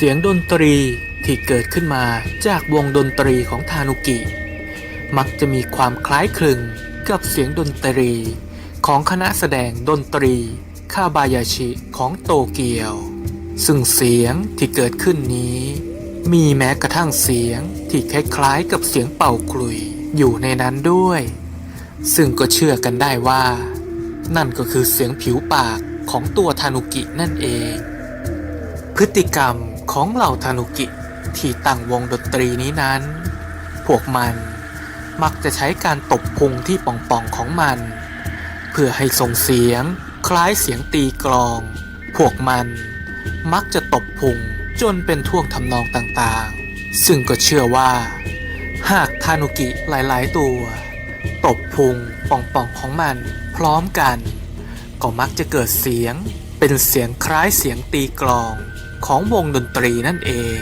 เสียงดนตรีที่เกิดขึ้นมาจากวงดนตรีของทานุกิ มักจะมีความคล้ายคลึงกับเสียงดนตรีของคณะแสดงดนตรีคาบายาชิของโตเกียว ซึ่งเสียงที่เกิดขึ้นนี้ มีแม้กระทั่งเสียงที่คล้ายๆกับเสียงเป่าคลุยอยู่ในนั้นด้วย ซึ่งก็เชื่อกันได้ว่า นั่นก็คือเสียงผิวปากของตัวทานุกินั่นเอง พฤติกรรม ของเหล่าทานุกิที่ตั้งวงดนตรีนี้นั้น พวกมันมักจะใช้การตบพุงที่ป่องๆของมัน เพื่อให้ส่งเสียงคล้ายเสียงตีกลอง พวกมันมักจะตบพุงจนเป็นท่วงทำนองต่างๆ ซึ่งก็เชื่อว่า หากทานุกิหลายๆตัว ตบพุงป่องๆของมันพร้อมกัน ก็มักจะเกิดเสียง เป็นเสียงคล้ายเสียงตีกลองของวงดนตรีนั่นเอง